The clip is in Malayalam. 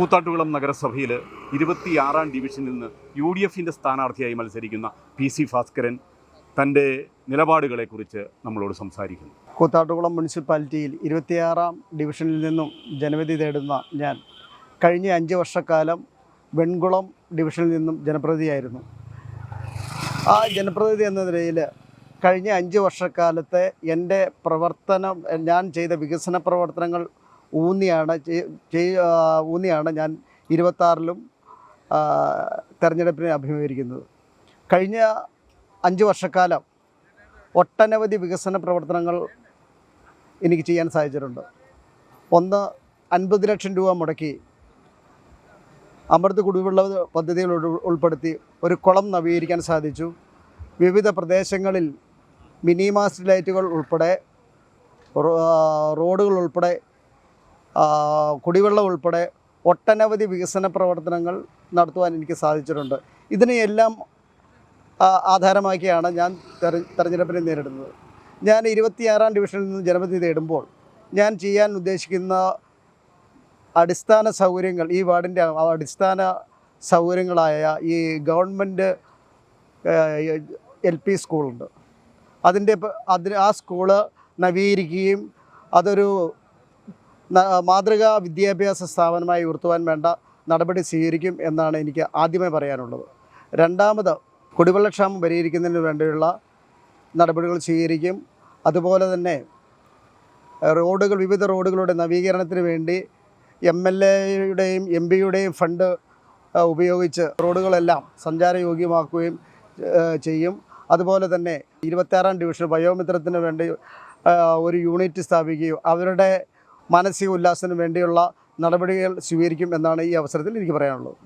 കൂത്താട്ടുകുളം നഗരസഭയിൽ ഇരുപത്തിയാറാം ഡിവിഷനിൽ നിന്ന് യു ഡി എഫിന്റെ സ്ഥാനാർത്ഥിയായി മത്സരിക്കുന്ന പി സി ഭാസ്കരൻ തന്റെ നിലപാടുകളെക്കുറിച്ച് നമ്മളോട് സംസാരിക്കുന്നു. കൂത്താട്ടുകുളം മുനിസിപ്പാലിറ്റിയിൽ ഇരുപത്തിയാറാം ഡിവിഷനിൽ നിന്നും ജനവിധി തേടുന്ന ഞാൻ കഴിഞ്ഞ അഞ്ച് വർഷക്കാലം വെൺകുളം ഡിവിഷനിൽ നിന്നും ജനപ്രതിയായിരുന്നു ആ ജനപ്രതിനിധി എന്ന നിലയിൽ കഴിഞ്ഞ അഞ്ച് വർഷക്കാലത്തെ എന്റെ പ്രവർത്തനം ഞാൻ ചെയ്ത വികസന പ്രവർത്തനങ്ങൾ ഊന്നിയാണ് ഊന്നിയാണ് ഞാൻ ഇരുപത്താറിലും തെരഞ്ഞെടുപ്പിനെ അഭിമുഖീകരിക്കുന്നത്. കഴിഞ്ഞ അഞ്ച് വർഷക്കാലം ഒട്ടനവധി വികസന പ്രവർത്തനങ്ങൾ എനിക്ക് ചെയ്യാൻ സാധിച്ചിട്ടുണ്ട്. ഒന്ന് അൻപത് ലക്ഷം രൂപ മുടക്കി അമൃത് കുടിവെള്ള പദ്ധതികൾ ഉൾ- ഉൾപ്പെടുത്തി ഒരു കുളം നവീകരിക്കാൻ സാധിച്ചു. വിവിധ പ്രദേശങ്ങളിൽ മിനി മാസ്റ്റ് ലൈറ്റുകൾ ഉൾപ്പെടെ റോഡുകൾ ഉൾപ്പെടെ കുടിവെള്ളം ഉൾപ്പെടെ ഒട്ടനവധി വികസന പ്രവർത്തനങ്ങൾ നടത്തുവാൻ എനിക്ക് സാധിച്ചിട്ടുണ്ട്. ഇതിനെയെല്ലാം ആധാരമാക്കിയാണ് ഞാൻ തെര തെരഞ്ഞെടുപ്പിനെ നേരിടുന്നത്. ഞാൻ ഇരുപത്തിയാറാം ഡിവിഷനിൽ നിന്ന് ജനപ്രതി നേടുമ്പോൾ ഞാൻ ചെയ്യാൻ ഉദ്ദേശിക്കുന്ന അടിസ്ഥാന സൗകര്യങ്ങൾ ഈ വാർഡിന്റെ അടിസ്ഥാന സൗകര്യങ്ങളായ ഈ ഗവൺമെന്റ് എൽ പി സ്കൂളുണ്ട്. അതിന്റെ അതിന് ആ സ്കൂൾ നവീകരിക്കുകയും അതൊരു മാതൃകാ വിദ്യാഭ്യാസ സ്ഥാപനമായി ഉയർത്തുവാൻ വേണ്ട നടപടി സ്വീകരിക്കും എന്നാണ് എനിക്ക് ആദ്യമേ പറയാനുള്ളത്. രണ്ടാമത് കുടിവെള്ളക്ഷാമം പരിഹരിക്കുന്നതിന് വേണ്ടിയുള്ള നടപടികൾ സ്വീകരിക്കും. അതുപോലെ തന്നെ റോഡുകൾ വിവിധ റോഡുകളുടെ നവീകരണത്തിന് വേണ്ടി എം എൽ എയുടെയും എം പിയുടെയും ഫണ്ട് ഉപയോഗിച്ച് റോഡുകളെല്ലാം സഞ്ചാരയോഗ്യമാക്കുകയും ചെയ്യും. അതുപോലെ തന്നെ ഇരുപത്തിയാറാം ഡിവിഷൻ വയോമിത്രത്തിന് വേണ്ടി ഒരു യൂണിറ്റ് സ്ഥാപിക്കുകയും അവരുടെ മാനസിക ഉല്ലാസത്തിന് വേണ്ടിയുള്ള നടപടികൾ സ്വീകരിക്കും എന്നാണ് ഈ അവസരത്തിൽ എനിക്ക് പറയാനുള്ളത്.